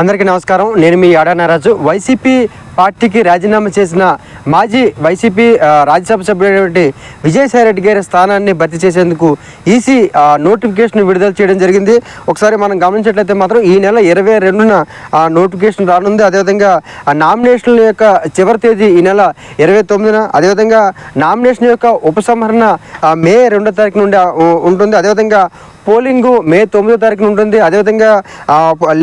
అందరికీ నమస్కారం. నేను మీ ఆడానారాజు. వైసీపీ పార్టీకి రాజీనామా చేసిన మాజీ వైసీపీ రాజ్యసభ సభ్యుడైనటువంటి విజయసాయి రెడ్డి గారి స్థానాన్ని భర్తీ చేసేందుకు ఈసీ నోటిఫికేషన్ విడుదల చేయడం జరిగింది. ఒకసారి మనం గమనించినట్లయితే మాత్రం ఈ నెల ఇరవై రెండున ఆ నోటిఫికేషన్ రానుంది. అదేవిధంగా ఆ నామినేషన్ల యొక్క చివరి తేదీ ఈ నెల ఇరవై తొమ్మిదిన అదేవిధంగా నామినేషన్ యొక్క ఉపసంహరణ మే రెండో తారీఖు నుండి ఉంటుంది. అదేవిధంగా పోలింగ్ మే తొమ్మిదో తారీఖున ఉంటుంది. అదేవిధంగా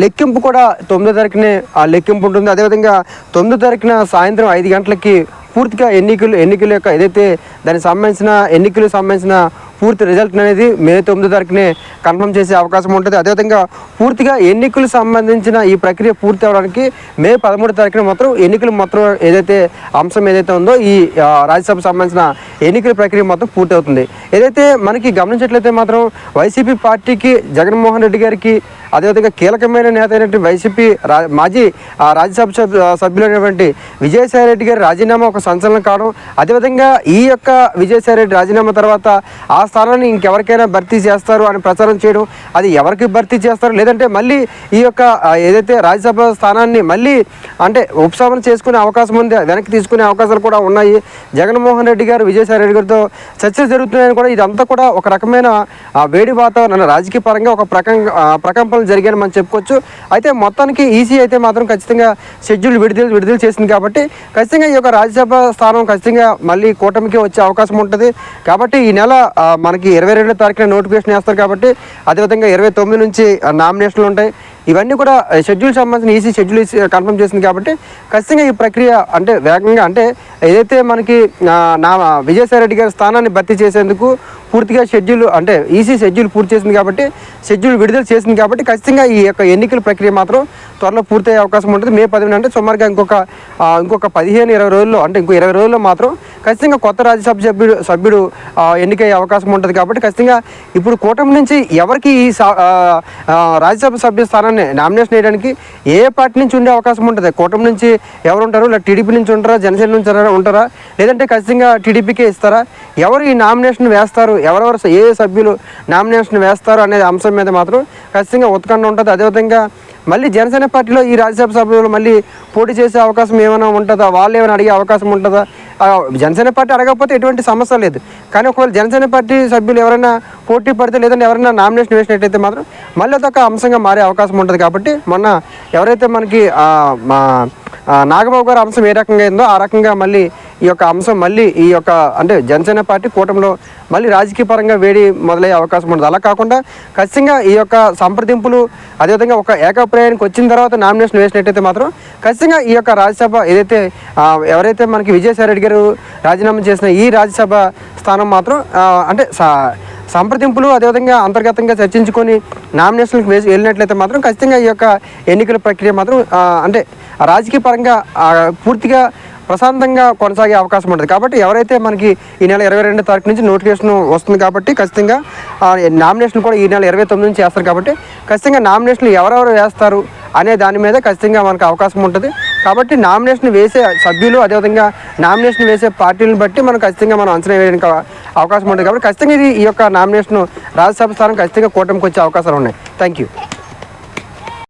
లెక్కింపు కూడా తొమ్మిదో తారీఖునే ఆ లెక్కింపు ఉంటుంది. అదేవిధంగా తొమ్మిదో తారీఖున సాయంత్రం ఐదు గంటలకి పూర్తిగా ఎన్నికలు ఎన్నికల యొక్క ఏదైతే దానికి సంబంధించిన ఎన్నికలకు సంబంధించిన పూర్తి రిజల్ట్ అనేది మే తొమ్మిదో తారీఖునే కన్ఫర్మ్ చేసే అవకాశం ఉంటుంది. అదేవిధంగా పూర్తిగా ఎన్నికలకు సంబంధించిన ఈ ప్రక్రియ పూర్తి అవడానికి మే పదమూడు తారీఖున మాత్రం ఎన్నికలు మాత్రం ఏదైతే అంశం ఏదైతే ఉందో ఈ రాజ్యసభకు సంబంధించిన ఎన్నికల ప్రక్రియ మొత్తం పూర్తి అవుతుంది. ఏదైతే మనకి గమనించట్లయితే మాత్రం వైసీపీ పార్టీకి జగన్మోహన్ రెడ్డి గారికి అదేవిధంగా కీలకమైన నేత అయినటువంటి వైసీపీ రా మాజీ ఆ, రాజ్యసభ సభ్యులైనటువంటి విజయసాయి రెడ్డి గారి రాజీనామా ఒక సంచలనం కావడం అదేవిధంగా ఈ యొక్క విజయసాయి రెడ్డి రాజీనామా తర్వాత ఆ స్థానాన్ని ఇంకెవరికైనా భర్తీ చేస్తారు అని ప్రచారం చేయడం అది ఎవరికి భర్తీ చేస్తారు? లేదంటే మళ్ళీ ఈ యొక్క ఏదైతే రాజ్యసభ స్థానాన్ని మళ్ళీ అంటే ఉపశమనం చేసుకునే అవకాశం ఉంది వెనక్కి తీసుకునే అవకాశాలు కూడా ఉన్నాయి. జగన్మోహన్ రెడ్డి గారు విజయసాయి రెడ్డి గారితో చర్చలు జరుగుతున్నాయని కూడా ఇదంతా కూడా ఒక రకమైన వేడి వాతావరణ రాజకీయ పరంగా ఒక ప్రకం ప్రకంపనలు జరిగాయని మనం చెప్పుకోవచ్చు. అయితే మొత్తానికి ఈసీ అయితే మాత్రం ఖచ్చితంగా షెడ్యూల్ విడుదల విడుదల చేసింది కాబట్టి ఖచ్చితంగా ఈ యొక్క రాజ్యసభ స్థానం ఖచ్చితంగా మళ్ళీ కూటమికి వచ్చే అవకాశం ఉంటుంది. కాబట్టి ఈ నెల మనకి ఇరవై రెండో తారీఖున నోటిఫికేషన్ వేస్తారు కాబట్టి అదేవిధంగా ఇరవై తొమ్మిది నుంచి నామినేషన్లు ఉంటాయి. ఇవన్నీ కూడా షెడ్యూల్ సంబంధించిన ఈసీ షెడ్యూల్ కన్ఫర్మ్ చేసింది కాబట్టి ఖచ్చితంగా ఈ ప్రక్రియ అంటే వేగంగా అంటే ఏదైతే మనకి నా విజయసాయి రెడ్డి గారి స్థానాన్ని భర్తీ చేసేందుకు పూర్తిగా షెడ్యూల్ అంటే ఈసీ షెడ్యూల్ పూర్తి చేసింది కాబట్టి షెడ్యూల్ విడుదల చేసింది కాబట్టి ఖచ్చితంగా ఈ యొక్క ఎన్నికల ప్రక్రియ మాత్రం త్వరలో పూర్తయ్యే అవకాశం ఉంటుంది. మే పదిహేను అంటే సుమారుగా ఇంకొక ఇంకొక పదిహేను ఇరవై రోజుల్లో అంటే ఇంకో ఇరవై రోజుల్లో మాత్రం ఖచ్చితంగా కొత్త రాజ్యసభ సభ్యుడు సభ్యుడు ఎన్నికయ్యే అవకాశం ఉంటుంది కాబట్టి ఖచ్చితంగా ఇప్పుడు కూటమి నుంచి ఎవరికి ఈ రాజ్యసభ సభ్య స్థానాన్ని నామినేషన్ వేయడానికి ఏ పార్టీ నుంచి ఉండే అవకాశం ఉంటుంది? కూటమి నుంచి ఎవరు ఉంటారు లేదా టీడీపీ నుంచి ఉంటారా? జనసేన నుంచి ఉంటారా- ఉంటారా? లేదంటే ఖచ్చితంగా టీడీపీకే ఇస్తారా? ఎవరు ఈ నామినేషన్ వేస్తారు? ఎవరెవరు ఏ సభ్యులు నామినేషన్ వేస్తారు అనే అంశం మీద మాత్రం ఖచ్చితంగా ఉత్కంఠ ఉంటుంది. అదేవిధంగా మళ్ళీ జనసేన పార్టీలో ఈ రాజ్యసభ సభ్యులు మళ్ళీ పోటీ చేసే అవకాశం ఏమైనా ఉంటుందా? వాళ్ళు ఏమైనా అడిగే అవకాశం ఉంటుందా? జనసేన పార్టీ అడగకపోతే ఎటువంటి సమస్య లేదు. కానీ ఒకవేళ జనసేన పార్టీ సభ్యులు ఎవరైనా పోటీ పడితే లేదంటే ఎవరైనా నామినేషన్ వేసినట్టయితే మాత్రం మళ్ళీ అదొక అంశంగా మారే అవకాశం ఉంటుంది కాబట్టి మొన్న ఎవరైతే మనకి మా నాగబాబు గారు అంశం ఏ రకంగా అయిందో ఆ రకంగా మళ్ళీ ఈ యొక్క అంశం మళ్ళీ ఈ యొక్క అంటే జనసేన పార్టీ కూటమిలో మళ్ళీ రాజకీయ పరంగా వేడి మొదలయ్యే అవకాశం ఉండదు. అలా కాకుండా ఖచ్చితంగా ఈ యొక్క సంప్రదింపులు అదేవిధంగా ఒక ఏకాప్రాయానికి వచ్చిన తర్వాత నామినేషన్ వేసినట్టయితే మాత్రం ఖచ్చితంగా ఈ యొక్క రాజ్యసభ ఏదైతే ఎవరైతే మనకి విజయసాయిరెడ్డి గారు రాజీనామా చేసిన ఈ రాజ్యసభ స్థానం మాత్రం అంటే సా- సంప్రదింపులు అదేవిధంగా అంతర్గతంగా చర్చించుకొని నామినేషన్లకు వేసి వెళ్ళినట్లయితే మాత్రం ఖచ్చితంగా ఈ యొక్క ఎన్నికల ప్రక్రియ మాత్రం అంటే రాజకీయ పరంగా పూర్తిగా ప్రశాంతంగా కొనసాగే అవకాశం ఉంటుంది. కాబట్టి ఎవరైతే మనకి ఈ నెల ఇరవై రెండు తారీఖు నుంచి నోటిఫికేషన్ వస్తుంది కాబట్టి ఖచ్చితంగా నామినేషన్ కూడా ఈ నెల ఇరవై తొమ్మిది నుంచి వేస్తారు కాబట్టి ఖచ్చితంగా నామినేషన్లు ఎవరెవరు వేస్తారు అనే దాని మీద ఖచ్చితంగా మనకు అవకాశం ఉంటుంది. కాబట్టి నామినేషన్ వేసే సభ్యులు అదేవిధంగా నామినేషన్ వేసే పార్టీలను బట్టి మనం ఖచ్చితంగా మనం అంచనా వేయడానికి అవకాశం ఉంటుంది. కాబట్టి ఖచ్చితంగా ఇది ఈ యొక్క నామినేషన్ రాజ్యసభ స్థానం ఖచ్చితంగా కూటమికి వచ్చే అవకాశాలు ఉన్నాయి. Thank you